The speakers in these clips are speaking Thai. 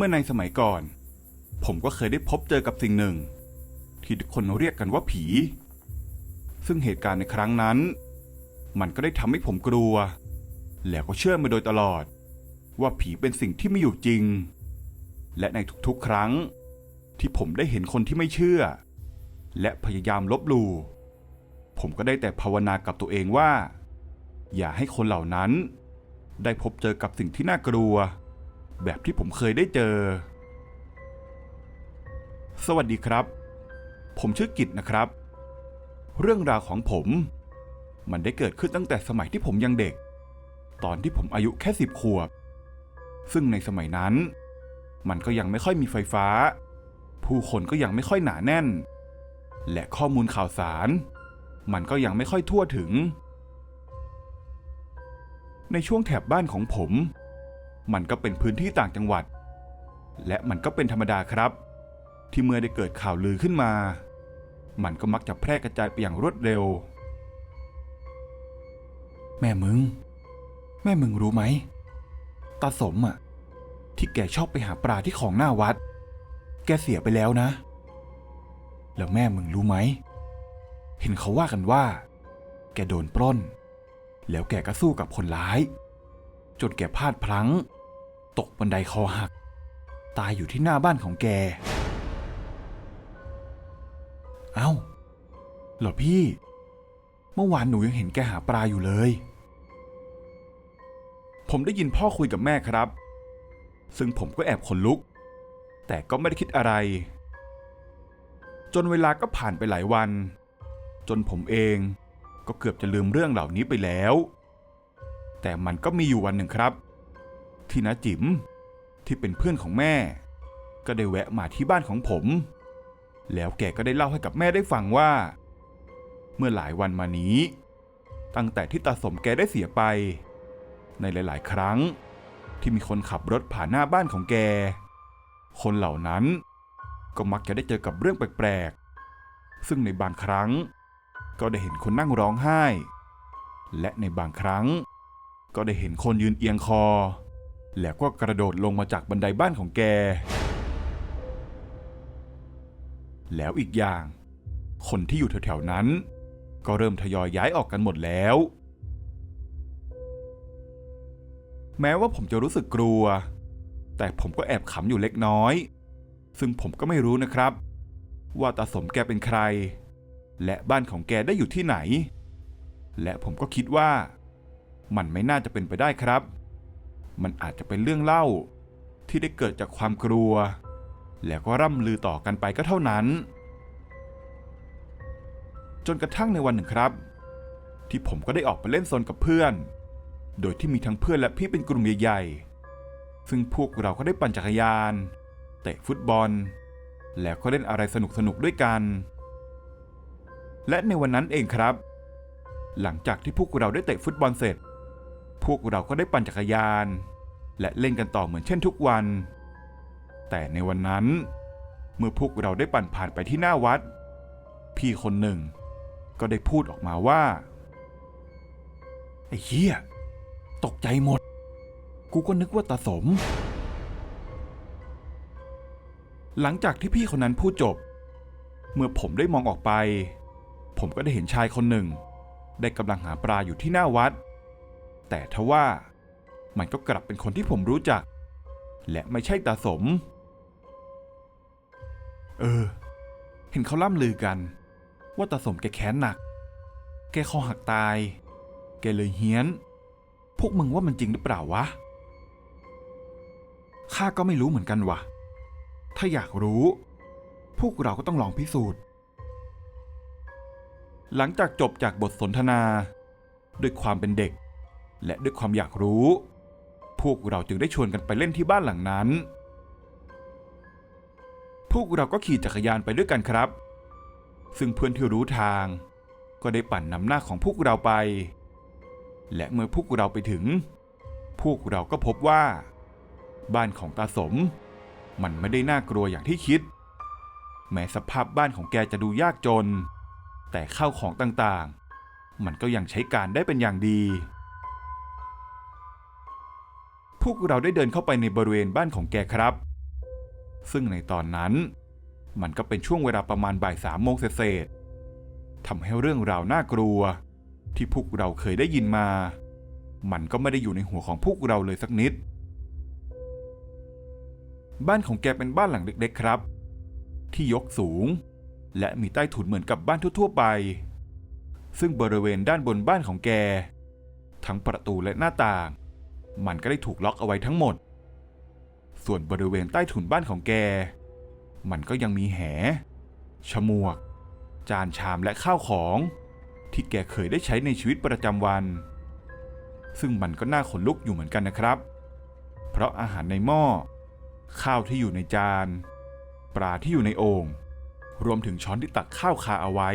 เมื่อในสมัยก่อน ผมก็เคยได้พบเจอกับสิ่งหนึ่ง ที่ทุกคนเรียกกันว่าผี ซึ่งเหตุการณ์ในครั้งนั้น มันก็ได้ทำให้ผมกลัว แล้วก็เชื่อมาโดยตลอด ว่าผีเป็นสิ่งที่ไม่อยู่จริง และในทุกๆ ครั้ง ที่ผมได้เห็นคนที่ไม่เชื่อ และพยายามลบลู่ผมก็ได้แต่ภาวนากับตัวเองว่า อย่าให้คนเหล่านั้น ได้พบเจอกับสิ่งที่น่ากลัว แบบที่ผมเคยได้เจอ สวัสดีครับ ผมชื่อกิตนะครับ เรื่องราวของผม มันได้เกิดขึ้นตั้งแต่สมัยที่ผมยังเด็ก ตอนที่ผมอายุแค่สิบขวบ ซึ่งในสมัยนั้น มันก็ยังไม่ค่อยมีไฟฟ้า ผู้คนก็ยังไม่ค่อยหนาแน่น และข้อมูลข่าวสาร มันก็ยังไม่ค่อยทั่วถึงในช่วงแถบบ้านของผม มันก็เป็นพื้นที่ต่างจังหวัด และมันก็เป็นธรรมดาครับ ที่เมื่อได้เกิดข่าวลือขึ้นมา มันก็มักจะแพร่กระจายไปอย่างรวดเร็ว แม่มึง แม่มึงรู้ไหมตาสมอะ ที่แกชอบไปหาปลาที่ของหน้าวัด แกเสียไปแล้วนะ แล้วแม่มึงรู้ไหม เห็นเขาว่ากันว่า แกโดนปล้น แล้วแกก็สู้กับคนร้าย จนแกพลาดพลั้ง ตกบันไดคอหัก ตายอยู่ที่หน้าบ้านของแก เอ้าเหรอพี่ เมื่อวานหนูยังเห็นแกหาปลาอยู่เลย ผมได้ยินพ่อคุยกับแม่ครับ ซึ่งผมก็แอบขนลุก แต่ก็ไม่ได้คิดอะไร จนเวลาก็ผ่านไปหลายวัน จนผมเองก็เกือบจะลืมเรื่องเหล่านี้ไปแล้ว แต่มันก็มีอยู่วันหนึ่งครับ ที่น้าจิ๋มที่เป็นเพื่อนของแม่ ก็ได้แวะมาที่บ้านของผม แล้วแกก็ได้เล่าให้กับแม่ได้ฟังว่า เมื่อหลายวันมานี้ ตั้งแต่ที่ตาสมแกได้เสียไป ในหลาย ๆ ครั้ง ที่มีคนขับรถผ่านหน้าบ้านของแก คนเหล่านั้น ก็มักจะได้เจอกับเรื่องแปลก ๆ ซึ่งในบางครั้ง ก็ได้เห็นคนนั่งร้องไห้ และในบางครั้ง ก็ได้เห็นคนยืนเอียงคอ แล้วก็กระโดดลงมาจากบันไดบ้านของแก แล้วอีกอย่าง คนที่อยู่แถวๆนั้น ก็เริ่มทยอยย้ายออกกันหมดแล้ว แม้ว่าผมจะรู้สึกกลัว แต่ผมก็แอบขำอยู่เล็กน้อย ซึ่งผมก็ไม่รู้นะครับ ว่าตาสมแกเป็นใคร และบ้านของแกได้อยู่ที่ไหน และผมก็คิดว่า มันไม่น่าจะเป็นไปได้ครับ มันอาจจะเป็นเรื่องเล่า ที่ได้เกิดจากความกลัว แล้วก็ร่ำลือต่อกันไปก็เท่านั้น จนกระทั่งในวันหนึ่งครับ ที่ผมก็ได้ออกไปเล่นโซนกับเพื่อน โดยที่มีทั้งเพื่อนและพี่เป็นกลุ่มใหญ่ๆ ซึ่งพวกเราก็ได้ปั่นจักรยาน เตะฟุตบอล แล้วก็เล่นอะไรสนุกๆด้วยกัน และในวันนั้นเองครับ หลังจากที่พวกเราได้เตะฟุตบอลเสร็จพวกเราก็ได้ปั่นจักรยาน และเล่นกันต่อเหมือนเช่นทุกวัน แต่ในวันนั้น เมื่อพวกเราได้ปั่นผ่านไปที่หน้าวัด พี่คนหนึ่ง ก็ได้พูดออกมาว่า ไอ้เหี้ย ตกใจหมด กูก็นึกว่าตาสม หลังจากที่พี่คนนั้นพูดจบ เมื่อผมได้มองออกไป ผมก็ได้เห็นชายคนหนึ่ง ได้กำลังหาปลาอยู่ที่หน้าวัด แต่ทว่า มันก็กลับเป็นคนที่ผมรู้จัก และไม่ใช่ตาสม เออ เห็นเขาล่ำลือกัน ว่าตาสมแกแค้นหนัก แกคอหักตาย แกเลยเฮี้ยน พวกมึงว่ามันจริงหรือเปล่าวะ ข้าก็ไม่รู้เหมือนกันวะถ้าอยากรู้ พวกเราก็ต้องลองพิสูจน์ หลังจากจบจากบทสนทนา ด้วยความเป็นเด็ก และด้วยความอยากรู้ พวกเราจึงได้ชวนกันไปเล่นที่บ้านหลังนั้น พวกเราก็ขี่จักรยานไปด้วยกันครับ ซึ่งเพื่อนที่รู้ทาง ก็ได้ปั่นนำหน้าของพวกเราไป และเมื่อพวกเราไปถึง พวกเราก็พบว่า บ้านของตาสม มันไม่ได้น่ากลัวอย่างที่คิด แม้สภาพบ้านของแกจะดูยากจน แต่ข้าวของต่างๆ มันก็ยังใช้การได้เป็นอย่างดี วกเราได้เดินเข้าไปในบริเวณบ้านของแกครับ ซึ่งในตอนนั้น มันก็เป็นช่วงเวลาประมาณบ่ายสามโมงเศษทำให้เรื่องราวน่ากลัว ที่พวกเราเคยได้ยินมา มันก็ไม่ได้อยู่ในหัวของพวกเราเลยสักนิด บ้านของแกเป็นบ้านหลังเล็ก ๆ ครับ ที่ยกสูง และมีใต้ถุนเหมือนกับบ้านทั่ว ๆ ไป ซึ่งบริเวณด้านบนบ้านของแก ทั้งประตูและหน้าต่าง มันก็ได้ถูกล็อกเอาไว้ทั้งหมด ส่วนบริเวณใต้ถุนบ้านของแก มันก็ยังมีแหฉมวก จานชามและข้าวของ ที่แกเคยได้ใช้ในชีวิตประจำวัน ซึ่งมันก็น่าขนลุกอยู่เหมือนกันนะครับ เพราะอาหารในหม้อ ข้าวที่อยู่ในจาน ปลาที่อยู่ในโอ่งรวมถึงช้อนที่ตักข้าวคาเอาไว้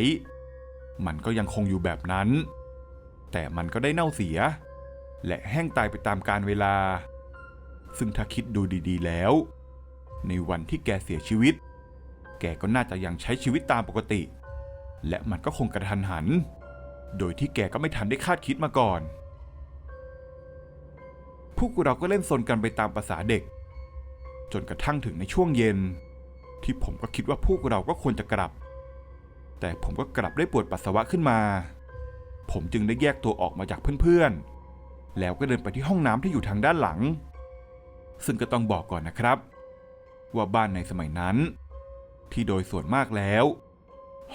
มันก็ยังคงอยู่แบบนั้น แต่มันก็ได้เน่าเสีย และแห้งตายไปตามกาลเวลา ซึ่งถ้าคิดดูดีๆแล้ว ในวันที่แกเสียชีวิต แกก็น่าจะยังใช้ชีวิตตามปกติ และมันก็คงกระทันหัน โดยที่แกก็ไม่ทันได้คาดคิดมาก่อน พวกเราก็เล่นซนกันไปตามภาษาเด็ก จนกระทั่งถึงในช่วงเย็น ที่ผมก็คิดว่าพวกเราก็ควรจะกลับ แต่ผมก็กลับได้ปวดปัสสาวะขึ้นมา ผมจึงได้แยกตัวออกมาจากเพื่อนๆ แล้วก็เดินไปที่ห้องน้ำที่อยู่ทางด้านหลัง ซึ่งก็ต้องบอกก่อนนะครับ ว่าบ้านในสมัยนั้น ที่โดยส่วนมากแล้ว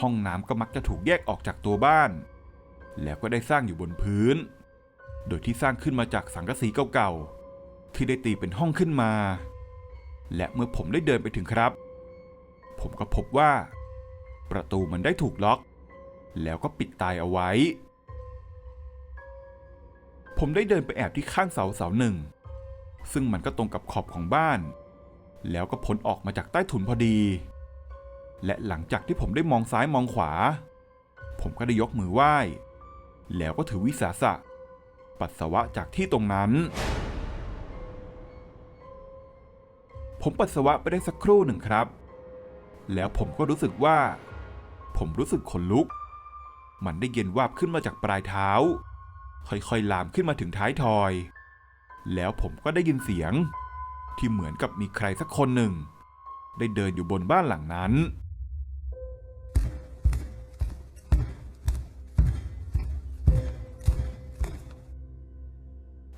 ห้องน้ำก็มักจะถูกแยกออกจากตัวบ้าน แล้วก็ได้สร้างอยู่บนพื้น โดยที่สร้างขึ้นมาจากสังกะสีเก่าๆที่ได้ตีเป็นห้องขึ้นมา และเมื่อผมได้เดินไปถึงครับ ผมก็พบว่า ประตูมันได้ถูกล็อก แล้วก็ปิดตายเอาไว้ ผมได้เดินไปแอบที่ข้างเสาเสาหนึ่ง ซึ่งมันก็ตรงกับขอบของบ้าน แล้วก็พ้นออกมาจากใต้ถุนพอดี และหลังจากที่ผมได้มองซ้ายมองขวา ผมก็ได้ยกมือไหว้ แล้วก็ถือวิสาสะ ปัสสาวะจากที่ตรงนั้น ผมปัสสาวะไปได้สักครู่หนึ่งครับ แล้วผมก็รู้สึกว่า ผมรู้สึกขนลุก มันได้เย็นวาบขึ้นมาจากปลายเท้า ค่อยๆลามขึ้นมาถึงท้ายทอย แล้วผมก็ได้ยินเสียง ที่เหมือนกับมีใครสักคนหนึ่ง ได้เดินอยู่บนบ้านหลังนั้น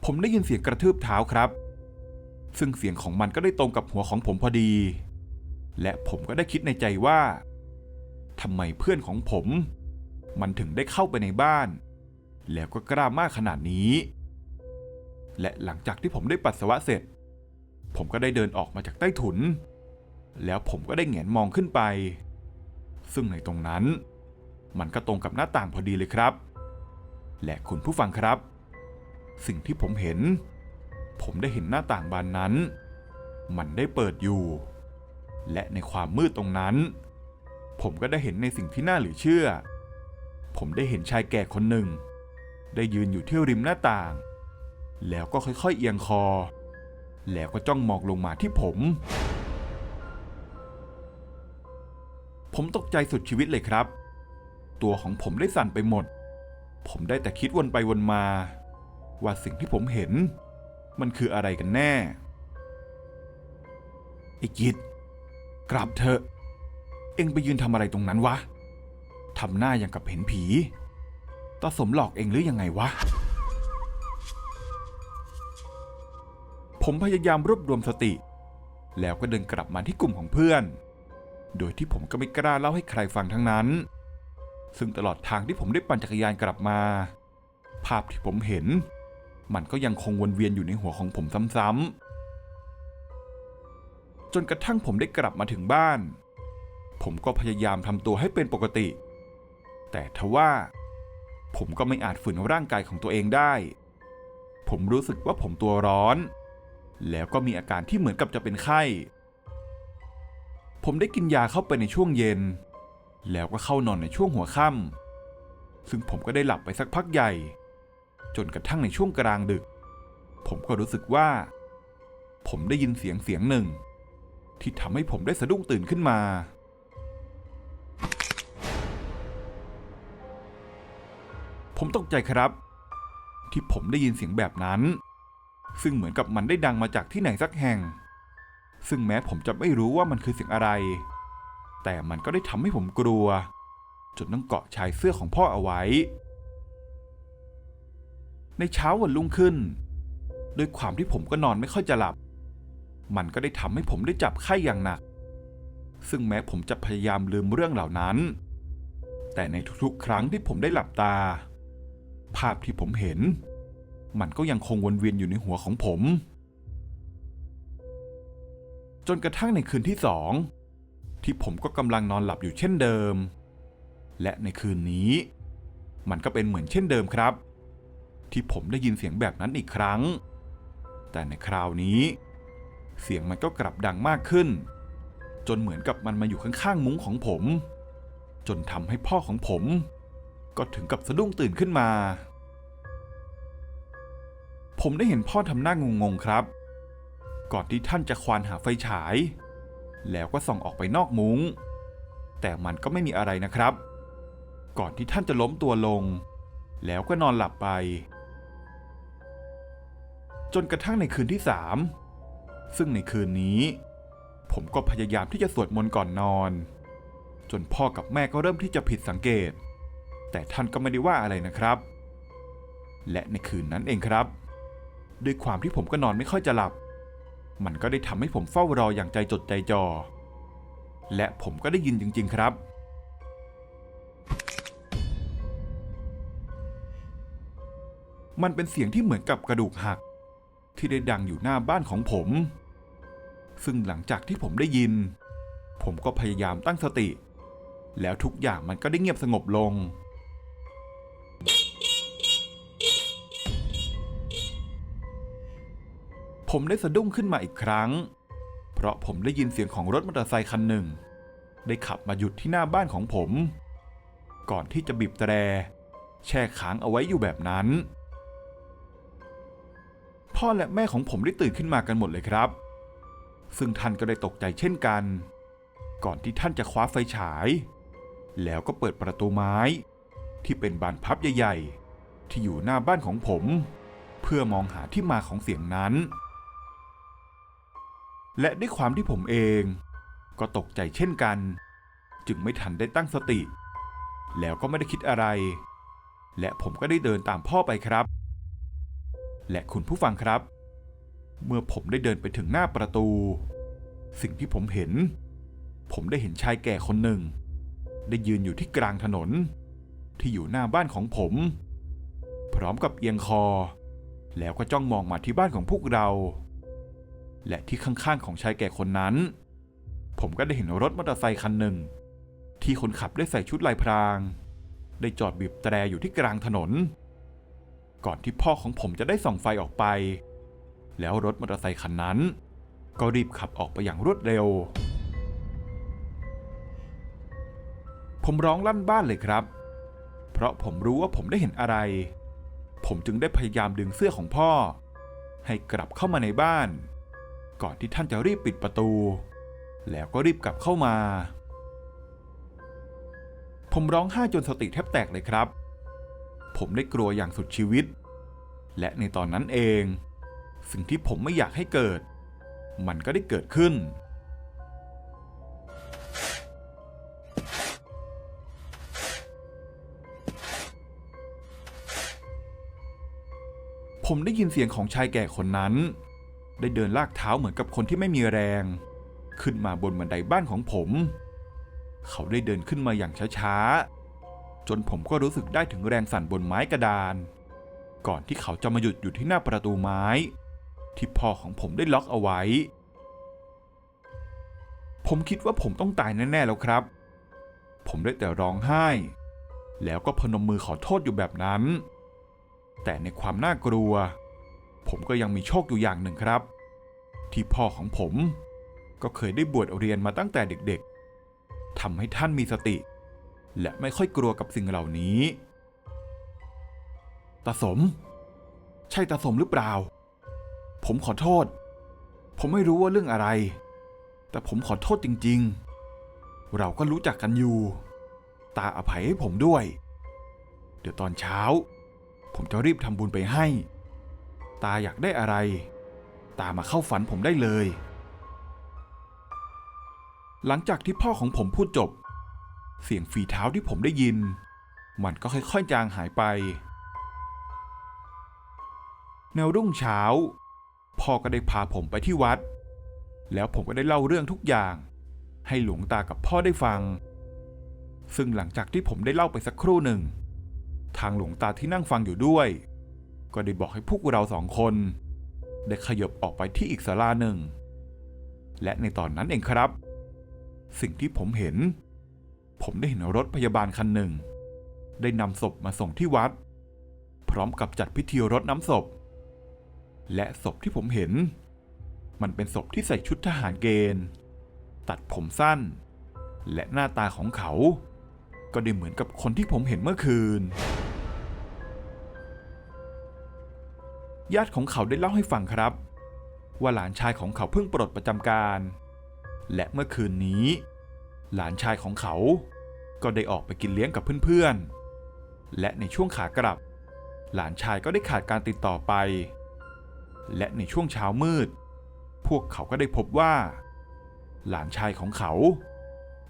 ผมได้ยินเสียงกระทืบเท้าครับ ซึ่งเสียงของมันก็ได้ตรงกับหัวของผมพอดี และผมก็ได้คิดในใจว่าทำไมเพื่อนของผม มันถึงได้เข้าไปในบ้าน แล้วก็กล้ามากขนาดนี้ และหลังจากที่ผมได้ปัสสาวะเสร็จ ผมก็ได้เดินออกมาจากใต้ถุน แล้วผมก็ได้แหงนมองขึ้นไป ซึ่งในตรงนั้น มันก็ตรงกับหน้าต่างพอดีเลยครับ และคุณผู้ฟังครับ สิ่งที่ผมเห็น ผมได้เห็นหน้าต่างบานนั้น มันได้เปิดอยู่ และในความมืดตรงนั้น ผมก็ได้เห็นในสิ่งที่น่าเหลือเชื่อ ผมได้เห็นชายแก่คนหนึ่ง ได้ยืนอยู่ที่ริมหน้าต่าง แล้วก็ค่อยๆเอียงคอ แล้วก็จ้องมองลงมาที่ผม ผมตกใจสุดชีวิตเลยครับ ตัวของผมได้สั่นไปหมด ผมได้แต่คิดวนไปวนมา ว่าสิ่งที่ผมเห็น มันคืออะไรกันแน่ ไอ้กิดกลับเถอะ เอ็งไปยืนทำอะไรตรงนั้นวะทำหน้าอย่างกับเห็นผี ตาสมหลอกเองหรือยังไงวะ ผมพยายามรวบรวมสติ แล้วก็เดินกลับมาที่กลุ่มของเพื่อน โดยที่ผมก็ไม่กล้าเล่าให้ใครฟังทั้งนั้น ซึ่งตลอดทางที่ผมได้ปั่นจักรยานกลับมา ภาพที่ผมเห็น มันก็ยังคงวนเวียนอยู่ในหัวของผมซ้ำๆ จนกระทั่งผมได้กลับมาถึงบ้าน ผมก็พยายามทำตัวให้เป็นปกติ แต่ทว่า ผมก็ไม่อาจฝืนร่างกายของตัวเองได้ ผมรู้สึกว่าผมตัวร้อน แล้วก็มีอาการที่เหมือนกับจะเป็นไข้ ผมได้กินยาเข้าไปในช่วงเย็น แล้วก็เข้านอนในช่วงหัวค่ำซึ่งผมก็ได้หลับไปสักพักใหญ่ จนกระทั่งในช่วงกลางดึก ผมก็รู้สึกว่า ผมได้ยินเสียงเสียงหนึ่ง ที่ทำให้ผมได้สะดุ้งตื่นขึ้นมา ผมตกใจครับ ที่ผมได้ยินเสียงแบบนั้น ซึ่งเหมือนกับมันได้ดังมาจากที่ไหนสักแห่ง ซึ่งแม้ผมจะไม่รู้ว่ามันคือเสียงอะไร แต่มันก็ได้ทำให้ผมกลัว จนต้องเกาะชายเสื้อของพ่อเอาไว้ ในเช้าวันรุ่งขึ้น ด้วยความที่ผมก็นอนไม่ค่อยจะหลับ มันก็ได้ทำให้ผมได้จับไข้อย่างหนัก ซึ่งแม้ผมจะพยายามลืมเรื่องเหล่านั้นแต่ในทุกๆ ครั้งที่ผมได้หลับตา ภาพที่ผมเห็น มันก็ยังคงวนเวียนอยู่ในหัวของผม จนกระทั่งในคืนที่สอง ที่ผมก็กำลังนอนหลับอยู่เช่นเดิม และในคืนนี้ มันก็เป็นเหมือนเช่นเดิมครับ ที่ผมได้ยินเสียงแบบนั้นอีกครั้ง แต่ในคราวนี้ เสียงมันก็กลับดังมากขึ้น จนเหมือนกับมันมาอยู่ข้างๆมุ้งของผม จนทำให้พ่อของผม ก็ถึงกับสะดุ้งตื่นขึ้นมา ผมได้เห็นพ่อทำหน้างงๆครับ ก่อนที่ท่านจะควานหาไฟฉาย แล้วก็ส่องออกไปนอกมุง้ง แต่มันก็ไม่มีอะไรนะครับ ก่อนที่ท่านจะล้มตัวลง แล้วก็นอนหลับไป จนกระทั่งในคืนที่สามซึ่งในคืนนี้ ผมก็พยายามที่จะสวดมนต์ก่อนนอน จนพ่อกับแม่ก็เริ่มที่จะผิดสังเกต แต่ท่านก็ไม่ได้ว่าอะไรนะครับ และในคืนนั้นเองครับ ด้วยความที่ผมก็นอนไม่ค่อยจะหลับ มันก็ได้ทำให้ผมเฝ้ารออย่างใจจดใจจ่อ และผมก็ได้ยินจริง ๆครับ มันเป็นเสียงที่เหมือนกับกระดูกหัก ที่ได้ดังอยู่หน้าบ้านของผม ซึ่งหลังจากที่ผมได้ยิน ผมก็พยายามตั้งสติ แล้วทุกอย่างมันก็ได้เงียบสงบลง ผมได้สะดุ้งขึ้นมาอีกครั้ง เพราะผมได้ยินเสียงของรถมอเตอร์ไซคันหนึ่ง ได้ขับมาหยุดที่หน้าบ้านของผม ก่อนที่จะบีบแตร แช่ค้างเอาไว้อยู่แบบนั้น พ่อและแม่ของผมได้ตื่นขึ้นมากันหมดเลยครับ ซึ่งท่านก็ได้ตกใจเช่นกัน ก่อนที่ท่านจะคว้าไฟฉาย แล้วก็เปิดประตูไม้ ที่เป็นบานพับใหญ่ ๆ ที่อยู่หน้าบ้านของผม เพื่อมองหาที่มาของเสียงนั้น และด้วยความที่ผมเอง ก็ตกใจเช่นกัน จึงไม่ทันได้ตั้งสติ แล้วก็ไม่ได้คิดอะไร และผมก็ได้เดินตามพ่อไปครับ และคุณผู้ฟังครับ เมื่อผมได้เดินไปถึงหน้าประตู สิ่งที่ผมเห็น ผมได้เห็นชายแก่คนหนึ่ง ได้ยืนอยู่ที่กลางถนน ที่อยู่หน้าบ้านของผม พร้อมกับเอียงคอ แล้วก็จ้องมองมาที่บ้านของพวกเรา และที่ข้างๆของชายแก่คนนั้น ผมก็ได้เห็นรถมอเตอร์ไซคันหนึ่ง ที่คนขับได้ใส่ชุดลายพราง ได้จอดบีบแตรอยู่ที่กลางถนน ก่อนที่พ่อของผมจะได้ส่องไฟออกไป แล้วรถมอเตอร์ไซคันนั้น ก็รีบขับออกไปอย่างรวดเร็ว ผมร้องลั่นบ้านเลยครับ เพราะผมรู้ว่าผมได้เห็นอะไร ผมจึงได้พยายามดึงเสื้อของพ่อ ให้กลับเข้ามาในบ้าน ก่อนที่ท่านจะรีบปิดประตู แล้วก็รีบกลับเข้ามา ผมร้องไห้จนสติแทบแตกเลยครับ ผมได้กลัวอย่างสุดชีวิต และในตอนนั้นเอง สิ่งที่ผมไม่อยากให้เกิด มันก็ได้เกิดขึ้นผมได้ยินเสียงของชายแก่คนนั้น ได้เดินลากเท้าเหมือนกับคนที่ไม่มีแรง ขึ้นมาบนบันไดบ้านของผม เขาได้เดินขึ้นมาอย่างช้าๆ จนผมก็รู้สึกได้ถึงแรงสั่นบนไม้กระดาน ก่อนที่เขาจะมาหยุดอยู่ที่หน้าประตูไม้ ที่พ่อของผมได้ล็อกเอาไว้ ผมคิดว่าผมต้องตายแน่ๆแล้วครับ ผมได้แต่ร้องไห้ แล้วก็พนมมือขอโทษอยู่แบบนั้น แต่ในความน่ากลัวผมก็ยังมีโชคอยู่อย่างหนึ่งครับ ที่พ่อของผม ก็เคยได้บวชเรียนมาตั้งแต่เด็กๆทำให้ท่านมีสติ และไม่ค่อยกลัวกับสิ่งเหล่านี้ตาสม ใช่ตาสมหรือเปล่า ผมขอโทษ ผมไม่รู้ว่าเรื่องอะไร แต่ผมขอโทษจริง ๆ เราก็รู้จักกันอยู่ ตาอภัยให้ผมด้วย เดี๋ยวตอนเช้า ผมจะรีบทำบุญไปให้ ตาอยากได้อะไร ตามาเข้าฝันผมได้เลย หลังจากที่พ่อของผมพูดจบ เสียงฝีเท้าที่ผมได้ยิน มันก็ค่อยๆจางหายไป แนวรุ่งเช้า พ่อก็ได้พาผมไปที่วัด แล้วผมก็ได้เล่าเรื่องทุกอย่าง ให้หลวงตากับพ่อได้ฟัง ซึ่งหลังจากที่ผมได้เล่าไปสักครู่หนึ่ง ทางหลวงตาที่นั่งฟังอยู่ด้วย ก็ได้บอกให้พวกเราสองคน ได้ขยบออกไปที่อีกศาลาหนึ่ง และในตอนนั้นเองครับ สิ่งที่ผมเห็น ผมได้เห็นรถพยาบาลคันหนึ่ง ได้นำศพมาส่งที่วัด พร้อมกับจัดพิธีรดน้ำศพ และศพที่ผมเห็น มันเป็นศพที่ใส่ชุดทหารเกณฑ์ ตัดผมสั้น และหน้าตาของเขา ก็ได้เหมือนกับคนที่ผมเห็นเมื่อคืน ญาติของเขาได้เล่าให้ฟังครับ ว่าหลานชายของเขาเพิ่งปลดประจำการ และเมื่อคืนนี้ หลานชายของเขา ก็ได้ออกไปกินเลี้ยงกับเพื่อนๆ และในช่วงขากลับ หลานชายก็ได้ขาดการติดต่อไป และในช่วงเช้ามืด พวกเขาก็ได้พบว่า หลานชายของเขา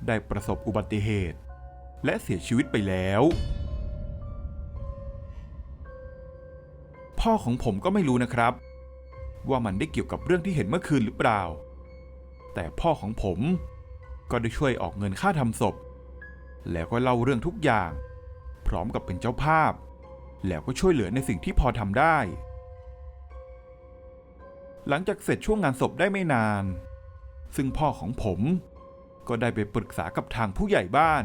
ได้ประสบอุบัติเหตุ และเสียชีวิตไปแล้ว พ่อของผมก็ไม่รู้นะครับ ว่ามันได้เกี่ยวกับเรื่องที่เห็นเมื่อคืนหรือเปล่า แต่พ่อของผมก็ได้ช่วยออกเงินค่าทำศพ แล้วก็เล่าเรื่องทุกอย่าง พร้อมกับเป็นเจ้าภาพ แล้วก็ช่วยเหลือในสิ่งที่พอทำได้ หลังจากเสร็จช่วงงานศพได้ไม่นาน ซึ่งพ่อของผมก็ได้ไปปรึกษากับทางผู้ใหญ่บ้าน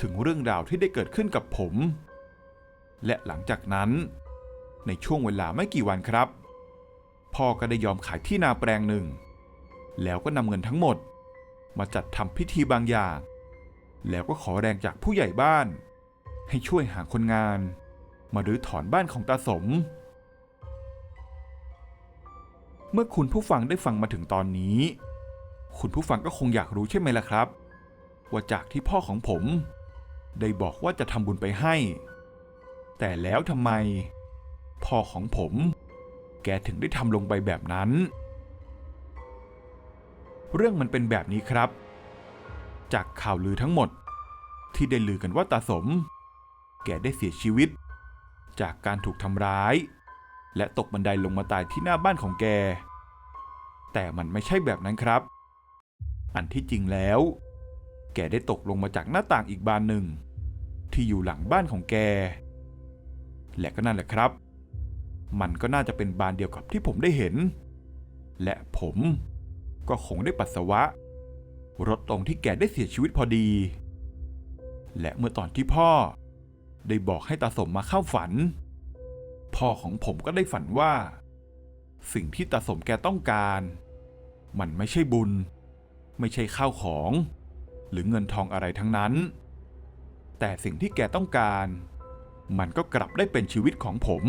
ถึงเรื่องราวที่ได้เกิดขึ้นกับผม และหลังจากนั้น ในช่วงเวลาไม่กี่วันครับ พ่อก็ได้ยอมขายที่นาแปลงหนึ่ง แล้วก็นำเงินทั้งหมด มาจัดทำพิธีบางอย่าง แล้วก็ขอแรงจากผู้ใหญ่บ้าน ให้ช่วยหาคนงาน มารื้อถอนบ้านของตาสม เมื่อคุณผู้ฟังได้ฟังมาถึงตอนนี้ คุณผู้ฟังก็คงอยากรู้ใช่ไหมล่ะครับ ว่าจากที่พ่อของผม ได้บอกว่าจะทำบุญไปให้ แต่แล้วทำไม พ่อของผม แกถึงได้ทำลงไปแบบนั้น เรื่องมันเป็นแบบนี้ครับ จากข่าวลือทั้งหมด ที่ได้ลือกันว่าตาสม แกได้เสียชีวิต จากการถูกทำร้าย และตกบันไดลงมาตายที่หน้าบ้านของแก แต่มันไม่ใช่แบบนั้นครับ อันที่จริงแล้ว แกได้ตกลงมาจากหน้าต่างอีกบานหนึ่งที่อยู่หลังบ้านของแก และก็นั่นแหละครับ มันก็น่าจะเป็นบานเดียวกับที่ผมได้เห็น และผมก็คงได้ปัสสาวะ รถตรงที่แกได้เสียชีวิตพอดี และเมื่อตอนที่พ่อ ได้บอกให้ตาสมมาเข้าฝัน พ่อของผมก็ได้ฝันว่า สิ่งที่ตาสมแกต้องการ มันไม่ใช่บุญ ไม่ใช่ข้าวของ หรือเงินทองอะไรทั้งนั้น แต่สิ่งที่แกต้องการ มันก็กลับได้เป็นชีวิตของผม